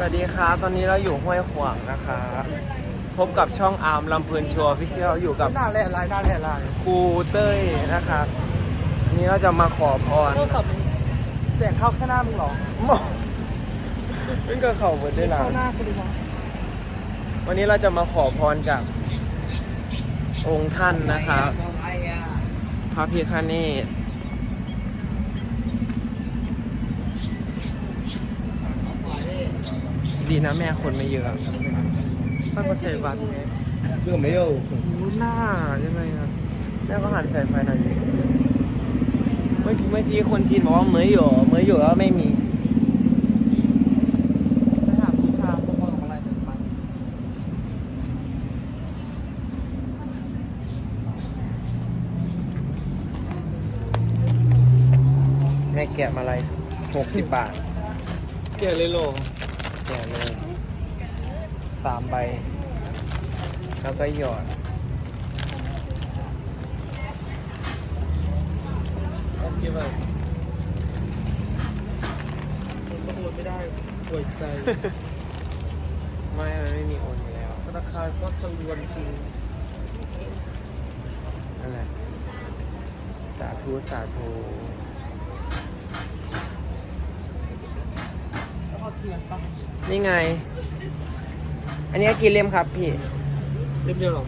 สวัสดีครับ ตอนนี้เราอยู่ห้วยขวางนะครับพบกับช่องอาร์มลำเพลินโชว์พิเชียลอยู่กับหน้าแหล่ลายหน้าแหล่ลายครูเต้ยนะครับวันนี้เราจะมาขอพรโทรศัพท์มึงเสียงเข้าแค่หน้ามึงเหรอหมอเพิ่งก็เข่าเบิดได้หลังเข้าหน้าคุณดูมั้งวันนี้เราจะมาขอพรจากองค์ท่านนะครับไอ้อะพระพิฆเนศ ดีนะแม่คนไม่เยอะท่านประชัยวัดน์เรื่อไม่เยอะหูหน้าใช่ไงอะแม่ก็หันสายไฟหน่อยเมื่อกี้เมื่อกี้คนจีนบอกว่าเหมยหยอเหมยหยอแล้วไม่มีแม่แกะมาลายหกสิบบาท เกะเลยโล แกะเลยสามใบ แล้วก็หยอด โอเคแบบมันก็โอนไม่ได้ป่วยใจ ไม่มันไม่มีโอนอยู่แล้วธนาคารก็สลวนทิ้งนั่นแหละสาธุ สาธุ แล้วก็เทียนปะนี่ไง อันนี้กี่เล่มครับพี่เรียบเรียวหรอ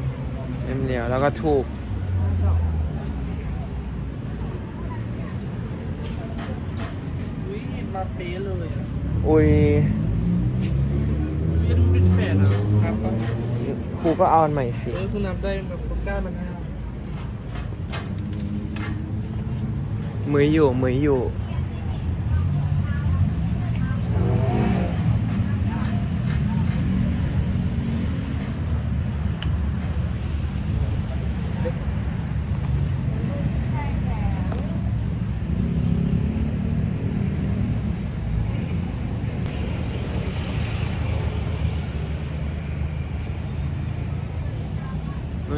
เล่มเดียวแล้วก็ถูก อุ้ยมาเป๊ะเลยอะอุ้ยยังเป็นแฝดอะนับปะครูก็เอาอันใหม่สิ เออคุณนับได้แบบคุณกล้ามันห้ามืออยู่มืออยู่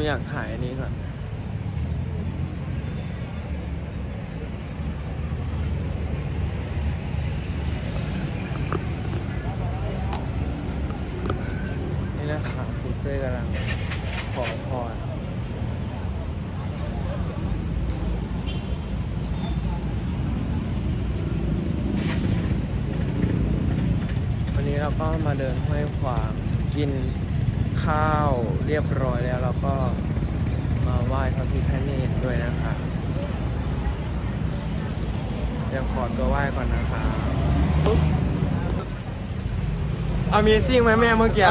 อยากถ่ายอันนี้ก่อนนี่นะครับครูเต้ยกำลังขอพรวันนี้เราก็มาเดินห้วยขวางกิน ข้าวเรียบร้อยแล้วเราก็มาไหว้พระพิฆเนศด้วยนะคะเดี๋ยวขอตัวไหว้ก่อนนะคะ Amazing ไหมแม่เมื่อกี้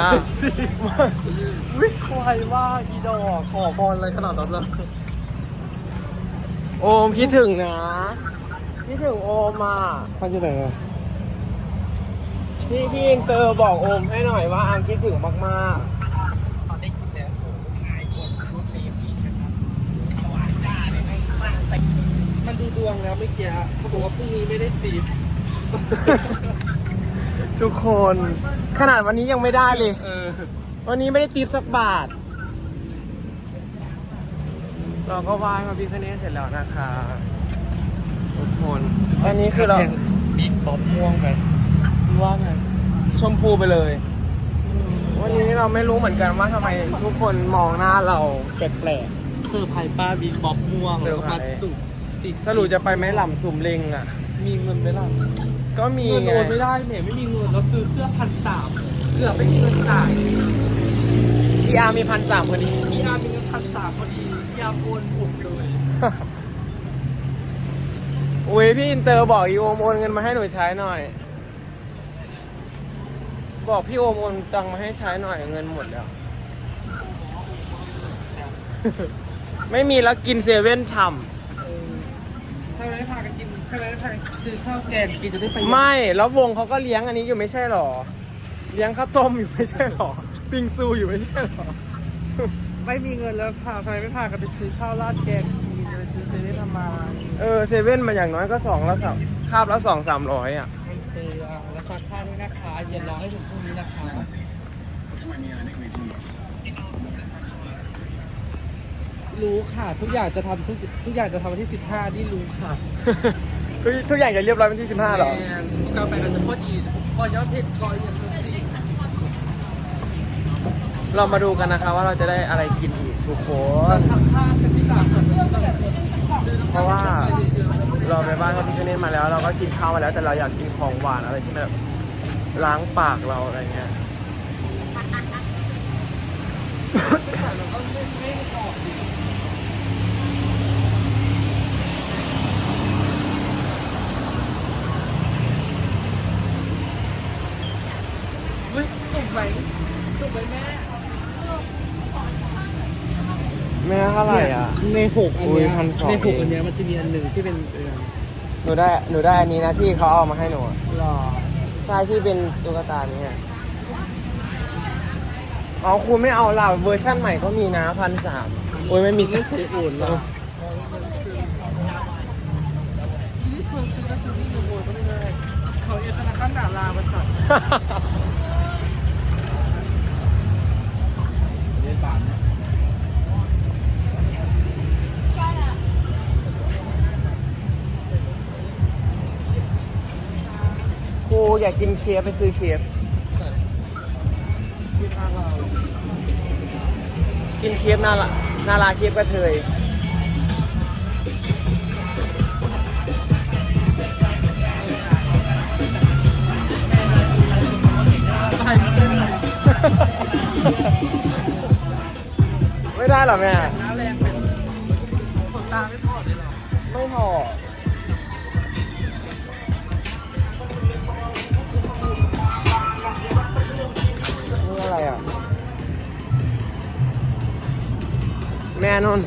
วิควายว่าอีดอกขอพรอะไรขนาดนั้นเลยโอมคิดถึงนะ คิดถึงโอมอะท่านอยู่ไหนอะพี่พี่อินเตอร์บอกโอมให้หน่อยว่าอามคิดถึงมากตอนได้ยินแล้วหายปวดชุดนี้พี่นะครับหวานจ้าเลยไม่มากแต่มัน ดูดวงแล้วไม่เกี่ยเขาบอกว่าพรุ่งนี้ไม่ได้ตีบๆทุกคน ขนาดวันนี้ยังไม่ได้เลย เออ วันนี้ไม่ได้ติปสักบาท เราก็ไหว้มาพิคเนสเสร็จแล้วนะคะทุกคนอันนี้คือเรามีป๊อปม่วงไปว่าไงชมพูไปเลย วันนี้เราไม่รู้เหมือนกันว่าทำไมทุกคนมองหน้าเราแปลกเซอร์ไพรส์ป้าบีบ๊อบม่วงเซอแล้วร์ก็ไพรมาส์ จุก ติดๆสรุปจะไปไหมหล่ำสุ่มเล็งอะ มีเงินไหมล่ะก็มีเงินไงโอนไม่ได้เนี่ยไม่มีเงินเราซื้อเสื้อพันสามเกือบไม่มีเงินจ่ายพี่อาร์มีพันสามพอดีพี่อาร์มีเงินพันสามพอดีพี่อาร์โอนผมเลยอุ้ยพี่อินเตอร์บอกอีโอมโอนเงินมาให้หนูใช้หน่อย บอกพี่โอมโอนตังค์มาให้ใช้หน่อยเงินหมดแล้ว ไม่มีแล้วกินเซเว่นฉ่ เออถ้าไม่ได้พากันกินถ้าไม่ได้พากันซื้อข้าวแกงกินจะได้ไปำไม่ แล้ววงเขาก็เลี้ยงอันนี้อยู่ไม่ใช่หรอ เลี้ยงข้าวต้มอยู่ไม่ใช่หรอ ปิงซูอยู่ไม่ใช่หรอ ไม่มีเงินแล้วพาทำไมไม่พากันไปซื้อข้าวราดแกงกินจะไปซื้อเซเว่นทำไมเออเซเว่นมาอย่างน้อยก็สองละสามคาบละสองสามร้อยอะโอเคอะแล้วซักผ้าด้วยนะคะเย็นรอให้ถึงพรุ่งนี้นะคะ รู้ค่ะ ทุกอย่างจะทำทุกทุกอย่างจะทำวันที่15นี่รู้ค่ะทุกทุกอย่างจะเรียบร้อยวันที่สิบห้าหรอ แมนกาแฟเราจะพอดีก่อนยอดเพชรก่อนอย่างนี้เรามาดูกันนะคะว่าเราจะได้อะไรกินอีกทุกคน สักผ้าชนิดต่างกันเพราะว่าเราไปบ้านเขาพิคเนตมาแล้วเราก็กินข้าวมาแล้วแต่เราอยากกินของหวานอะไรที่แบบล้างปากเราอะไรเงี้ย เฮ้ยจุกไหมจุกไหมแม่ แม่เท่าไหร่อะ ในหกอันเนี้ยอุ้ย1,200 ในหกอันเนี้ยมันจะมีอันหนึ่งที่เป็นเออหนูได้หนูได้อันนี้นะที่เขาเอามาให้หนูอะหล่อใช่ที่เป็นตุ๊กตาเนี่ยอ๋อคุณไม่เอาล่ะเวอร์ชั่นใหม่ก็มีนะพันสามโอ้ยไม่มี ไม่ใส่อุ่นหรอนี่ส่วนซื้อก็ซื้อที่ยูโรก็ไม่ได้เขาเอกธนาคารดารามาสั่ง อยากกินเคฟไปซื้อเคฟที่ทางเรากินเคฟนารานาราเคฟกระเทยไปเป็นไรไม่ได้หรอแม่หน้าแรงเป็นขนตาไม่ทอดเลยหรอ ไม่พอ อะไรอะ แม่นน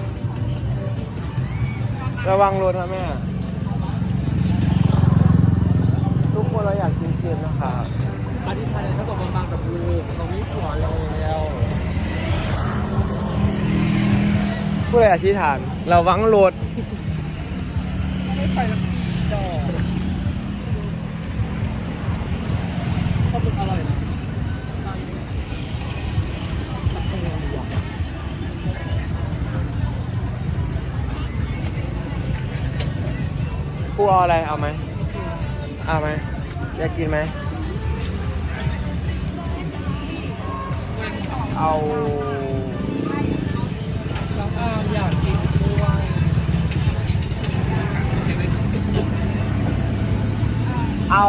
ระวังรถนะแม่ ทุกคนเราอยากกินเค็มนะครับอธิษฐานเขาบอกบางๆกับลูกเขามีผัวแล้วผู้ใดอธิษฐาน ระวังรถไม่ไปแล้ว กูเอาอะไรเอาไหมเอาไหมอยากกินไหมเอาแล้วอามอยากกินด้วยเอา